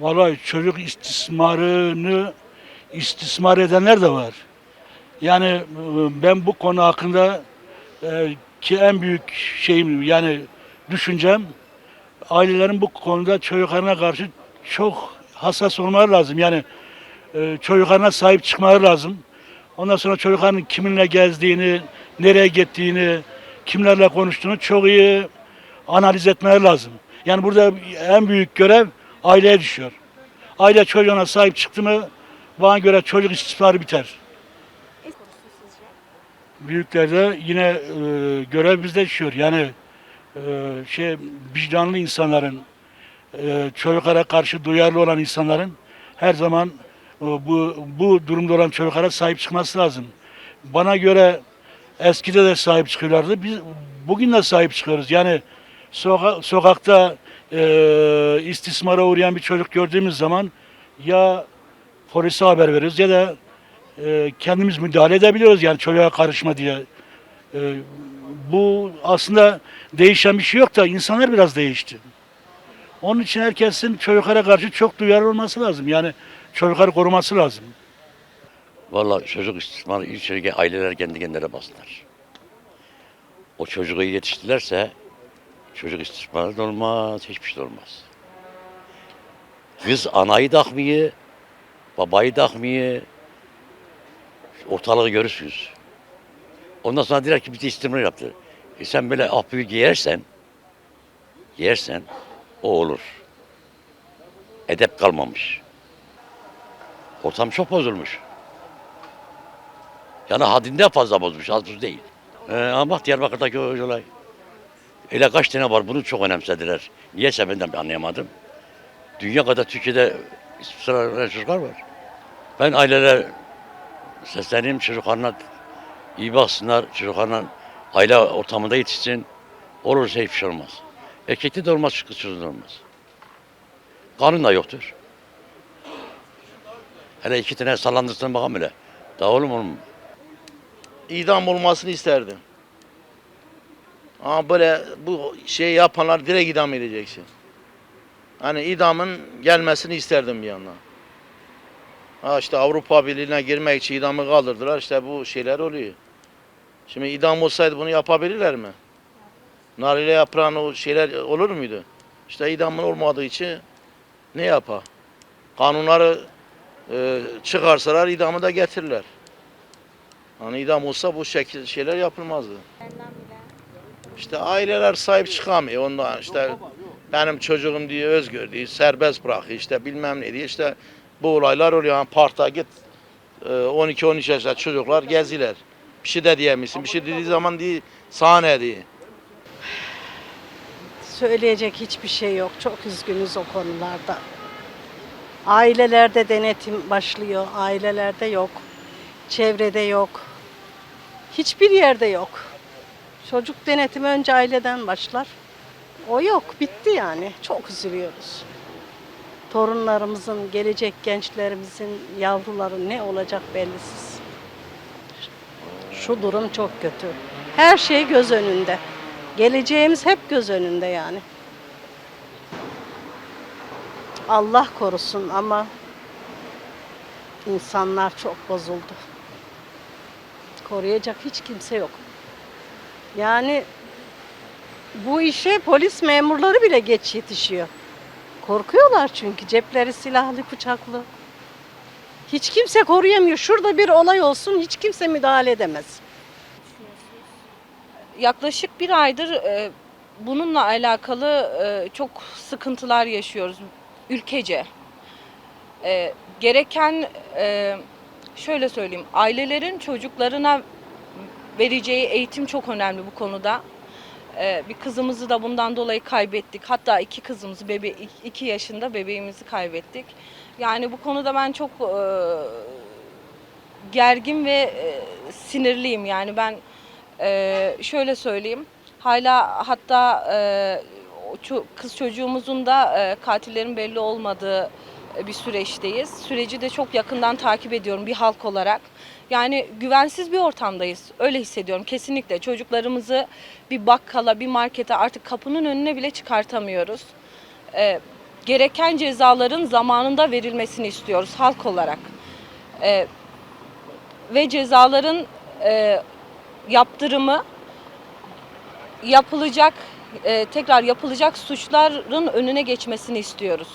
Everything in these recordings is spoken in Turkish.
Vallahi çocuk istismarını istismar edenler de var. Yani e, ben bu konu hakkında e, ki en büyük şeyim yani düşüncem ailelerin bu konuda çocuklarına karşı çok hassas olmaları lazım. Yani e, çocuklarına sahip çıkmaları lazım. Ondan sonra çocukların kiminle gezdiğini, nereye gittiğini, kimlerle konuştuğunu çok iyi analiz etmeleri lazım. Yani burada en büyük görev aileye düşüyor. Aile çocuğuna sahip çıktı mı bana göre çocuk istismarı biter. Büyüklerde yine e, görev bizde düşüyor. Yani e, şey vicdanlı insanların, e, çocuklara karşı duyarlı olan insanların her zaman e, bu bu durumda olan çocuklara sahip çıkması lazım. Bana göre eskide de sahip çıkıyorlardı. Biz bugün de sahip çıkıyoruz. Yani soka- sokakta e, istismara uğrayan bir çocuk gördüğümüz zaman ya polise haber veririz ya da e, kendimiz müdahale edebiliyoruz yani çocuğa karışma diye. E, bu aslında değişen bir şey yok da insanlar biraz değişti. Onun için herkesin çocuklara karşı çok duyarlı olması lazım. Yani çocukları koruması lazım. Vallahi çocuk istismarı şey aileler kendi kendilerine bastılar. O çocuğu yetiştilerse çocuk istismarı da olmaz, hiçbir şey olmaz. Kız anayı takmıyor, babayı takmıyor. Ortalığı görürsünüz. Ondan sonra direkt ki de istismar yaptı. E sen böyle apıyı giyersen, giyersen o olur. Edep kalmamış. Ortam çok bozulmuş. Yani haddinden fazla bozmuş, az buz değil. Ee, ama bak Diyarbakır'daki o olay. Öyle kaç tane var bunu çok önemsediler. Niyeyse ben de anlayamadım. Dünya kadar Türkiye'de sıra çocuklar var. Ben aileler sesleneyim çocuklarına iyi baksınlar, çocuklarına aile ortamında yetişsin. Olursa hiçbir şey olmaz. Erkekte de olmaz, kız çocuğunda olmaz. Kanun da yoktur. Hele iki tane sallandırsın bakalım öyle. Daha oğlum oğlum. idam olmasını isterdim. Ama böyle bu şey yapanlar direkt idam edeceksin. Hani idamın gelmesini isterdim bir yandan. Ha işte Avrupa Birliği'ne girmek için idamı kaldırdılar. İşte bu şeyler oluyor. Şimdi idam olsaydı bunu yapabilirler mi? Narile yaprağın o şeyler olur muydu? İşte idamın olmadığı için ne yapar? Kanunları e, çıkarsalar idamı da getirirler. Hani idam olsa bu şekil şeyler yapılmazdı. İşte aileler sahip çıkamıyor. Ondan işte benim çocuğum diye özgür diye serbest bırakıyor işte bilmem ne diye işte bu olaylar oluyor. Yani parkta git e, 12-13 yaşında çocuklar geziler. Bir şey de diyemiyorsun. Bir şey dediği zaman diye sahne diye. Söyleyecek hiçbir şey yok. Çok üzgünüz o konularda. Ailelerde denetim başlıyor. Ailelerde yok. Çevrede yok. Hiçbir yerde yok. Çocuk denetimi önce aileden başlar. O yok. Bitti yani. Çok üzülüyoruz. Torunlarımızın, gelecek gençlerimizin yavruları ne olacak bellisiz. Şu durum çok kötü. Her şey göz önünde. Geleceğimiz hep göz önünde yani. Allah korusun ama insanlar çok bozuldu. Koruyacak hiç kimse yok. Yani bu işe polis memurları bile geç yetişiyor. Korkuyorlar çünkü cepleri silahlı, bıçaklı. Hiç kimse koruyamıyor. Şurada bir olay olsun hiç kimse müdahale edemez. yaklaşık bir aydır e, bununla alakalı e, çok sıkıntılar yaşıyoruz ülkece. E, gereken şöyle söyleyeyim ailelerin çocuklarına vereceği eğitim çok önemli bu konuda. E, bir kızımızı da bundan dolayı kaybettik. Hatta iki kızımızı, bebe iki yaşında bebeğimizi kaybettik. Yani bu konuda ben çok e, gergin ve e, sinirliyim. Yani ben ee, şöyle söyleyeyim. Hala hatta e, kız çocuğumuzun da e, katillerin belli olmadığı e, bir süreçteyiz. Süreci de çok yakından takip ediyorum bir halk olarak. Yani güvensiz bir ortamdayız. Öyle hissediyorum kesinlikle. Çocuklarımızı bir bakkala, bir markete artık kapının önüne bile çıkartamıyoruz. Ee, gereken cezaların zamanında verilmesini istiyoruz halk olarak. E, ve cezaların e, yaptırımı yapılacak e, tekrar yapılacak suçların önüne geçmesini istiyoruz.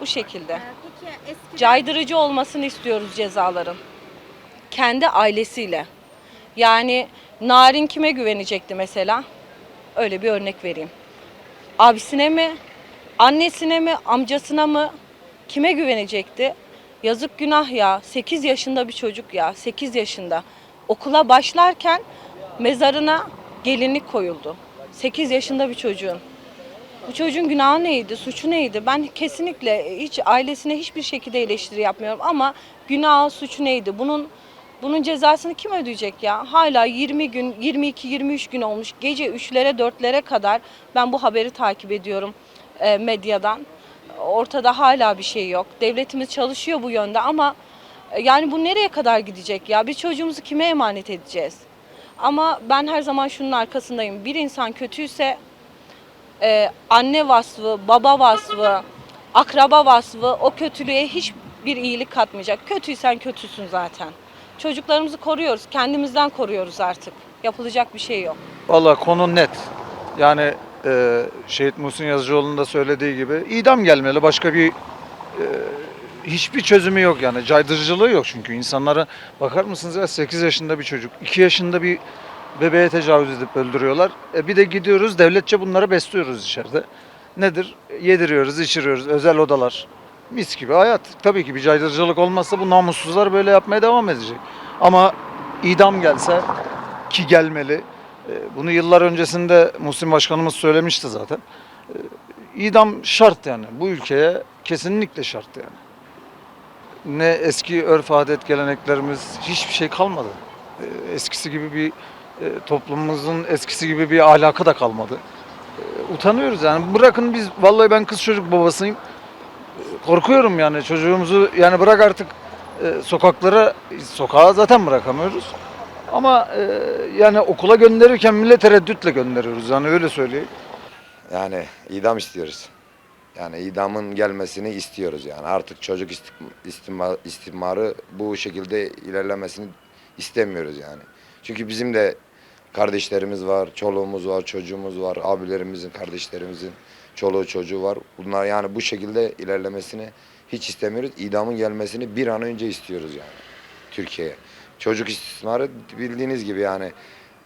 Bu şekilde. Peki eskiden Caydırıcı olmasını istiyoruz cezaların. Kendi ailesiyle. Yani Narin kime güvenecekti mesela? Öyle bir örnek vereyim. Abisine mi? Annesine mi? Amcasına mı? Kime güvenecekti? Yazık günah ya. 8 yaşında bir çocuk ya. 8 yaşında. Okula başlarken mezarına gelinlik koyuldu. 8 yaşında bir çocuğun. Bu çocuğun günahı neydi, suçu neydi? Ben kesinlikle hiç ailesine hiçbir şekilde eleştiri yapmıyorum ama günahı, suçu neydi? Bunun bunun cezasını kim ödeyecek ya? Hala 20 gün, 22, 23 gün olmuş. Gece 3'lere, 4'lere kadar ben bu haberi takip ediyorum e, medyadan. Ortada hala bir şey yok. Devletimiz çalışıyor bu yönde ama e, yani bu nereye kadar gidecek ya? Biz çocuğumuzu kime emanet edeceğiz? Ama ben her zaman şunun arkasındayım. Bir insan kötüyse e, anne vasfı, baba vasfı, akraba vasfı o kötülüğe hiçbir iyilik katmayacak. Kötüysen kötüsün zaten. Çocuklarımızı koruyoruz, kendimizden koruyoruz artık. Yapılacak bir şey yok. Valla konu net. Yani e, Şehit Muhsin Yazıcıoğlu'nun da söylediği gibi idam gelmeli. Başka bir e, hiçbir çözümü yok yani. Caydırıcılığı yok çünkü insanlara bakar mısınız ya 8 yaşında bir çocuk, 2 yaşında bir bebeğe tecavüz edip öldürüyorlar. E bir de gidiyoruz devletçe bunları besliyoruz içeride. Nedir? Yediriyoruz, içiriyoruz. Özel odalar. Mis gibi hayat. Tabii ki bir caydırıcılık olmazsa bu namussuzlar böyle yapmaya devam edecek. Ama idam gelse ki gelmeli. E, Bunu yıllar öncesinde Muhsin Başkanımız söylemişti zaten. E, İdam şart yani. Bu ülkeye kesinlikle şart yani. Ne eski örf adet geleneklerimiz hiçbir şey kalmadı. E, Eskisi gibi bir toplumumuzun eskisi gibi bir ahlakı da kalmadı. E, Utanıyoruz yani. Bırakın biz vallahi ben kız çocuk babasıyım. E, Korkuyorum yani çocuğumuzu yani bırak artık e, sokaklara sokağa zaten bırakamıyoruz. Ama e, yani okula gönderirken millet tereddütle gönderiyoruz yani öyle söyleyeyim. Yani idam istiyoruz. Yani idamın gelmesini istiyoruz yani. Artık çocuk istim- istima- istismarı bu şekilde ilerlemesini istemiyoruz yani. Çünkü bizim de kardeşlerimiz var, çoluğumuz var, çocuğumuz var, abilerimizin, kardeşlerimizin çoluğu çocuğu var. Bunlar yani bu şekilde ilerlemesini hiç istemiyoruz. İdamın gelmesini bir an önce istiyoruz yani Türkiye'ye. Çocuk istismarı bildiğiniz gibi yani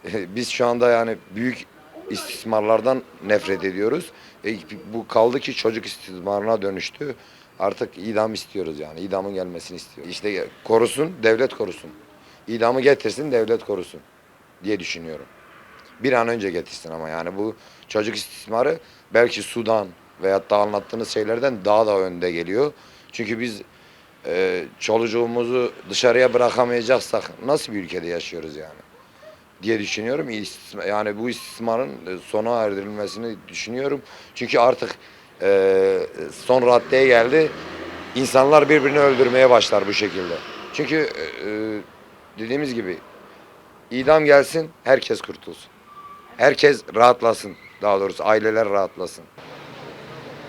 biz şu anda yani büyük istismarlardan nefret ediyoruz. E, bu kaldı ki çocuk istismarına dönüştü. Artık idam istiyoruz yani. İdamın gelmesini istiyoruz. İşte korusun, devlet korusun. İdamı getirsin, devlet korusun diye düşünüyorum. Bir an önce getirsin ama yani bu çocuk istismarı belki Sudan veyahut da anlattığınız şeylerden daha da önde geliyor. Çünkü biz e, çoluğumuzu dışarıya bırakamayacaksak nasıl bir ülkede yaşıyoruz yani? diye düşünüyorum. Yani bu istismarın sona erdirilmesini düşünüyorum. Çünkü artık e, son raddeye geldi. İnsanlar birbirini öldürmeye başlar bu şekilde. Çünkü e, e, dediğimiz gibi idam gelsin, herkes kurtulsun. Herkes rahatlasın. Daha doğrusu aileler rahatlasın.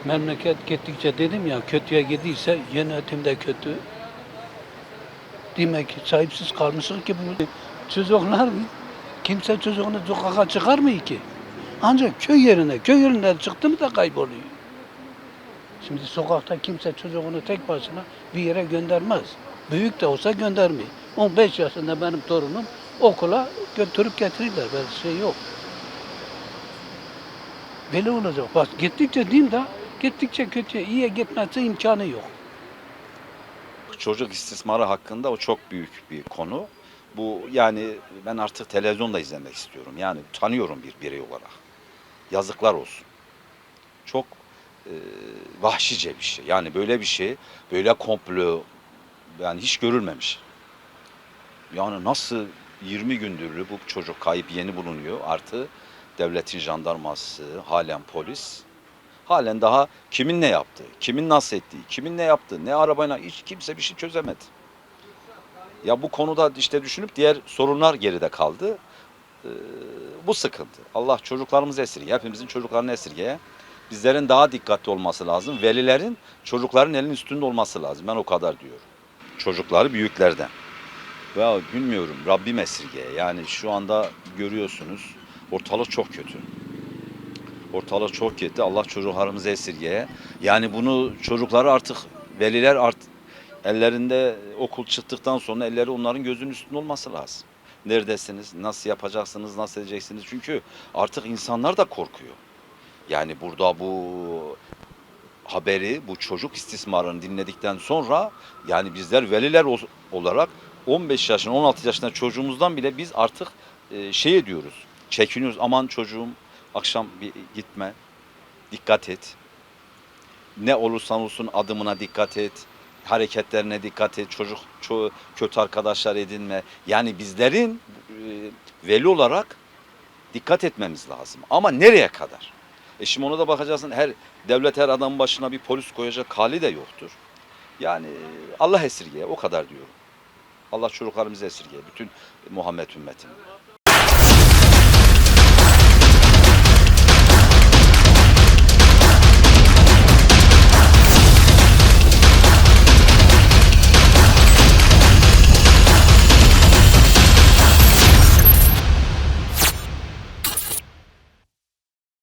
Memleket gittikçe dedim ya kötüye gidiyse yönetim de kötü. Demek ki sahipsiz kalmışız ki bu çocuklar kimse çocuğunu sokağa çıkarmıyor ki. Ancak köy yerine, köy yerinden çıktı mı da kayboluyor. Şimdi sokakta kimse çocuğunu tek başına bir yere göndermez. Büyük de olsa göndermiyor. 15 yaşında benim torunum okula götürüp getirirler. Böyle şey yok. Böyle olacak. Bak gittikçe diyeyim de gittikçe kötüye, iyiye gitmesi imkanı yok. Çocuk istismarı hakkında o çok büyük bir konu. Bu yani ben artık televizyonda izlemek istiyorum. Yani tanıyorum bir birey olarak. Yazıklar olsun. Çok e, vahşice bir şey. Yani böyle bir şey, böyle komplo yani hiç görülmemiş. Yani nasıl 20 gündür bu çocuk kayıp yeni bulunuyor. Artı devletin jandarması, halen polis. Halen daha kimin ne yaptığı, kimin nasıl ettiği, kimin ne yaptığı, ne arabayla hiç kimse bir şey çözemedi. Ya bu konuda işte düşünüp diğer sorunlar geride kaldı. Ee, bu sıkıntı. Allah çocuklarımızı esirgeye, hepimizin çocuklarını esirgeye. bizlerin daha dikkatli olması lazım. Velilerin çocukların elinin üstünde olması lazım. Ben o kadar diyorum. Çocukları büyüklerden. Ya bilmiyorum Rabbim esirgeye. Yani şu anda görüyorsunuz ortalık çok kötü. Ortalık çok kötü. Allah çocuklarımızı esirgeye. Yani bunu çocukları artık veliler art ellerinde okul çıktıktan sonra elleri onların gözünün üstünde olması lazım. Neredesiniz? Nasıl yapacaksınız? Nasıl edeceksiniz? Çünkü artık insanlar da korkuyor. Yani burada bu haberi, bu çocuk istismarını dinledikten sonra yani bizler veliler ol- olarak 15 yaşında, 16 yaşında çocuğumuzdan bile biz artık e, şey ediyoruz. Çekiniyoruz. Aman çocuğum akşam bir gitme. Dikkat et. Ne olursan olsun adımına dikkat et. Hareketlerine dikkat et. Çocuk ço- kötü arkadaşlar edinme. Yani bizlerin e, veli olarak dikkat etmemiz lazım. Ama nereye kadar? E şimdi ona da bakacaksın her devlet her adam başına bir polis koyacak hali de yoktur. Yani Allah esirgeye o kadar diyorum. Allah çocuklarımızı esirgeye bütün Muhammed ümmetini.